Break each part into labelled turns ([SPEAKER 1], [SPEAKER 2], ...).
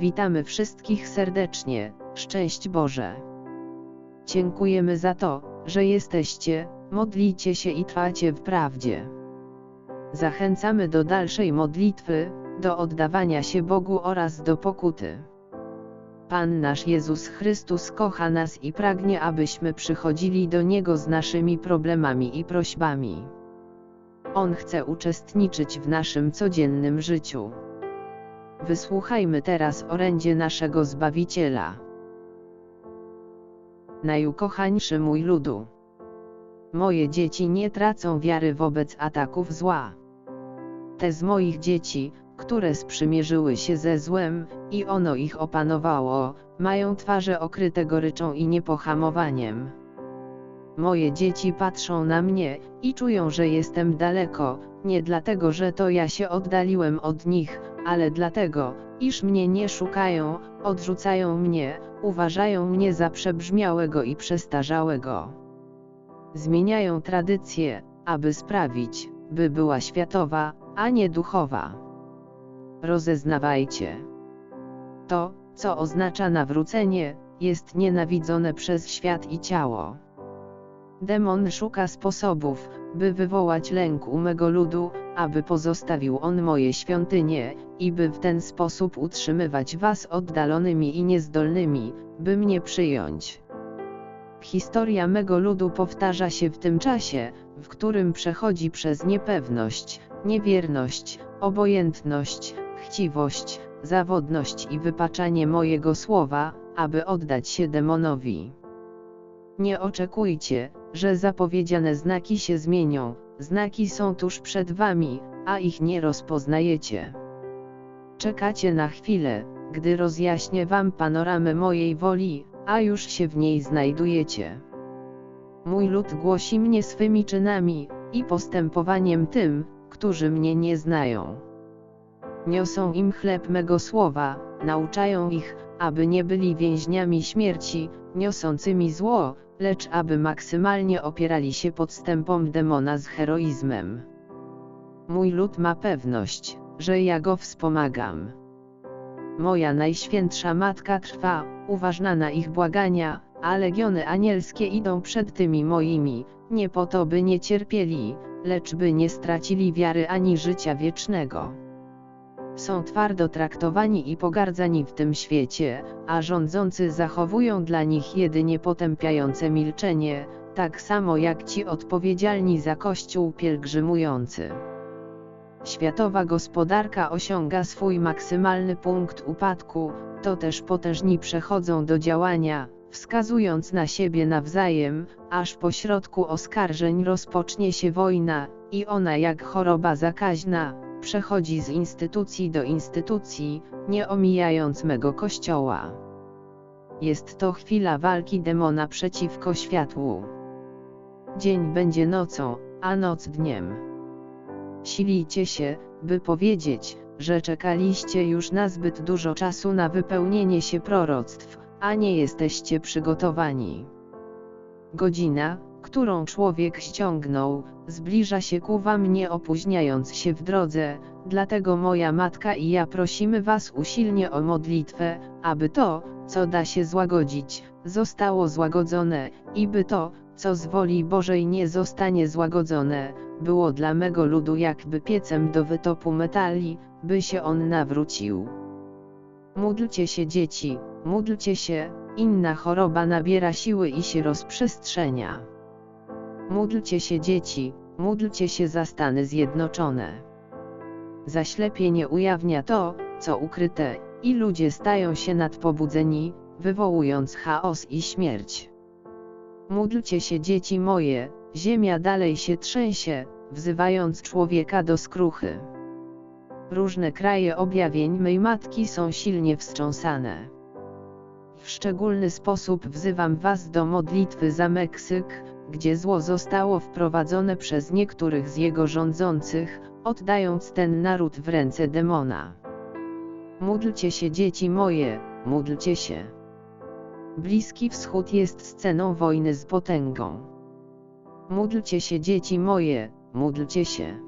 [SPEAKER 1] Witamy wszystkich serdecznie, szczęść Boże. Dziękujemy za to, że jesteście, modlicie się i trwacie w prawdzie. Zachęcamy do dalszej modlitwy, do oddawania się Bogu oraz do pokuty. Pan nasz Jezus Chrystus kocha nas i pragnie, abyśmy przychodzili do Niego z naszymi problemami i prośbami. On chce uczestniczyć w naszym codziennym życiu. Wysłuchajmy teraz orędzie naszego Zbawiciela. Najukochańszy mój ludu. Moje dzieci nie tracą wiary wobec ataków zła. Te z moich dzieci, które sprzymierzyły się ze złem, i ono ich opanowało, mają twarze okryte goryczą i niepohamowaniem. Moje dzieci patrzą na mnie i czują, że jestem daleko, nie dlatego, że to ja się oddaliłem od nich, ale dlatego, iż mnie nie szukają, odrzucają mnie, uważają mnie za przebrzmiałego i przestarzałego. Zmieniają tradycję, aby sprawić, by była światowa, a nie duchowa. Rozeznawajcie. To, co oznacza nawrócenie, jest nienawidzone przez świat i ciało. Demon szuka sposobów, by wywołać lęk u mego ludu, aby pozostawił on moje świątynie, i by w ten sposób utrzymywać was oddalonymi i niezdolnymi, by mnie przyjąć. Historia mego ludu powtarza się w tym czasie, w którym przechodzi przez niepewność, niewierność, obojętność, chciwość, zawodność i wypaczanie mojego słowa, aby oddać się demonowi. Nie oczekujcie, że zapowiedziane znaki się zmienią, znaki są tuż przed wami, a ich nie rozpoznajecie. Czekacie na chwilę, gdy rozjaśnię wam panoramę mojej woli, a już się w niej znajdujecie. Mój lud głosi mnie swymi czynami i postępowaniem tym, którzy mnie nie znają. Niosą im chleb mego słowa, nauczają ich, aby nie byli więźniami śmierci, niosącymi zło, lecz aby maksymalnie opierali się podstępom demona z heroizmem. Mój lud ma pewność, że ja go wspomagam. Moja najświętsza matka trwa, uważna na ich błagania, a legiony anielskie idą przed tymi moimi, nie po to by nie cierpieli, lecz by nie stracili wiary ani życia wiecznego. Są twardo traktowani i pogardzani w tym świecie, a rządzący zachowują dla nich jedynie potępiające milczenie, tak samo jak ci odpowiedzialni za Kościół pielgrzymujący. Światowa gospodarka osiąga swój maksymalny punkt upadku, to też potężni przechodzą do działania, wskazując na siebie nawzajem, aż po środku oskarżeń rozpocznie się wojna, i ona jak choroba zakaźna, przechodzi z instytucji do instytucji, nie omijając mego kościoła. Jest to chwila walki demona przeciwko światłu. Dzień będzie nocą, a noc dniem. Silicie się, by powiedzieć, że czekaliście już na zbyt dużo czasu na wypełnienie się proroctw, a nie jesteście przygotowani. Godzina, którą człowiek ściągnął, zbliża się ku wam nie opóźniając się w drodze, dlatego moja matka i ja prosimy was usilnie o modlitwę, aby to, co da się złagodzić, zostało złagodzone, i by to, co z woli Bożej nie zostanie złagodzone, było dla mego ludu jakby piecem do wytopu metali, by się on nawrócił. Módlcie się dzieci, módlcie się, inna choroba nabiera siły i się rozprzestrzenia. Módlcie się dzieci, módlcie się za Stany Zjednoczone. Zaślepienie ujawnia to, co ukryte, i ludzie stają się nadpobudzeni, wywołując chaos i śmierć. Módlcie się dzieci moje, ziemia dalej się trzęsie, wzywając człowieka do skruchy. Różne kraje objawień mej matki są silnie wstrząsane. W szczególny sposób wzywam was do modlitwy za Meksyk, gdzie zło zostało wprowadzone przez niektórych z jego rządzących, oddając ten naród w ręce demona. Módlcie się dzieci moje, módlcie się. Bliski Wschód jest sceną wojny z potęgą. Módlcie się dzieci moje, módlcie się.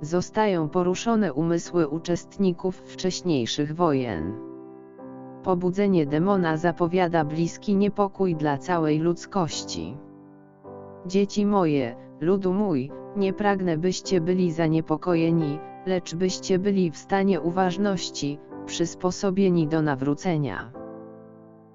[SPEAKER 1] Zostają poruszone umysły uczestników wcześniejszych wojen. pobudzenie demona zapowiada bliski niepokój dla całej ludzkości. Dzieci moje, ludu mój, nie pragnę byście byli zaniepokojeni, lecz byście byli w stanie uważności, przysposobieni do nawrócenia.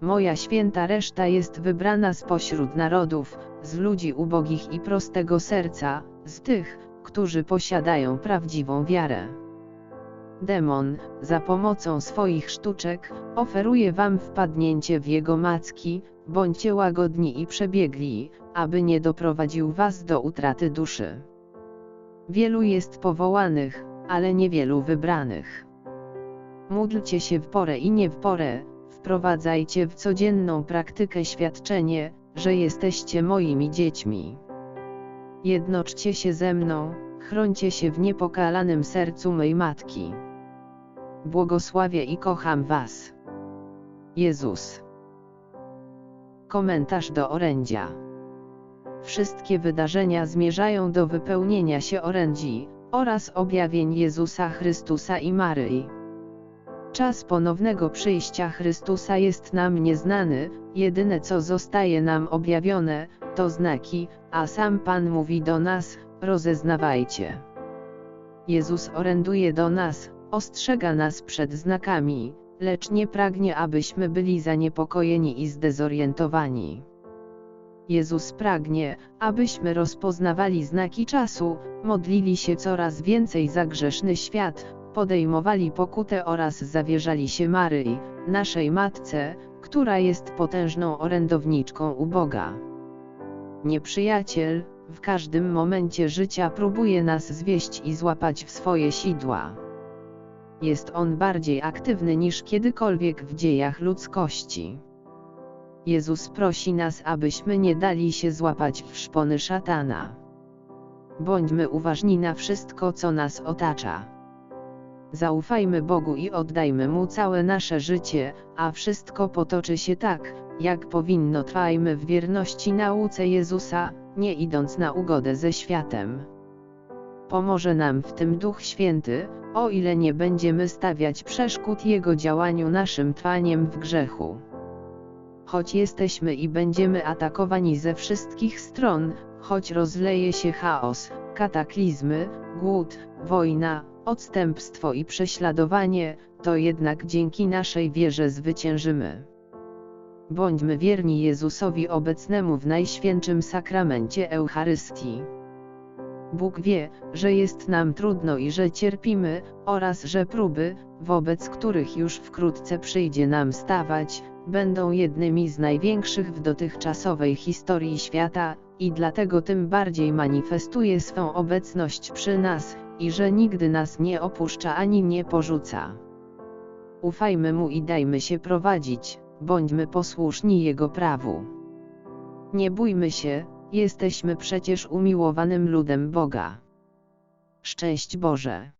[SPEAKER 1] Moja święta reszta jest wybrana spośród narodów, z ludzi ubogich i prostego serca, z tych, którzy posiadają prawdziwą wiarę. Demon, za pomocą swoich sztuczek, oferuje wam wpadnięcie w jego macki, bądźcie łagodni i przebiegli, aby nie doprowadził was do utraty duszy. Wielu jest powołanych, ale niewielu wybranych. Módlcie się w porę i nie w porę, wprowadzajcie w codzienną praktykę świadczenie, że jesteście moimi dziećmi. Jednoczcie się ze mną, chroncie się w niepokalanym sercu mej matki. Błogosławię i kocham Was. Jezus. Komentarz do orędzia. Wszystkie wydarzenia zmierzają do wypełnienia się orędzi oraz objawień Jezusa Chrystusa i Maryi. Czas ponownego przyjścia Chrystusa jest nam nieznany, jedyne co zostaje nam objawione, to znaki, a sam Pan mówi do nas, rozeznawajcie. Jezus oręduje do nas, ostrzega nas przed znakami, lecz nie pragnie abyśmy byli zaniepokojeni i zdezorientowani. Jezus pragnie, abyśmy rozpoznawali znaki czasu, modlili się coraz więcej za grzeszny świat, podejmowali pokutę oraz zawierzali się Maryi, naszej Matce, która jest potężną orędowniczką u Boga. Nieprzyjaciel, w każdym momencie życia próbuje nas zwieść i złapać w swoje sidła. Jest on bardziej aktywny niż kiedykolwiek w dziejach ludzkości. Jezus prosi nas, abyśmy nie dali się złapać w szpony szatana. Bądźmy uważni na wszystko, co nas otacza. Zaufajmy Bogu i oddajmy Mu całe nasze życie, a wszystko potoczy się tak, jak powinno. Trwajmy w wierności nauce Jezusa, nie idąc na ugodę ze światem. Pomoże nam w tym Duch Święty, o ile nie będziemy stawiać przeszkód Jego działaniu naszym trwaniem w grzechu. Choć jesteśmy i będziemy atakowani ze wszystkich stron, choć rozleje się chaos, kataklizmy, głód, wojna, odstępstwo i prześladowanie, to jednak dzięki naszej wierze zwyciężymy. Bądźmy wierni Jezusowi obecnemu w Najświętszym Sakramencie Eucharystii. Bóg wie, że jest nam trudno i że cierpimy, oraz że próby, wobec których już wkrótce przyjdzie nam stawać, będą jednymi z największych w dotychczasowej historii świata, i dlatego tym bardziej manifestuje swą obecność przy nas, i że nigdy nas nie opuszcza ani nie porzuca. Ufajmy Mu i dajmy się prowadzić, bądźmy posłuszni Jego prawu. Nie bójmy się, jesteśmy przecież umiłowanym ludem Boga. Szczęść Boże!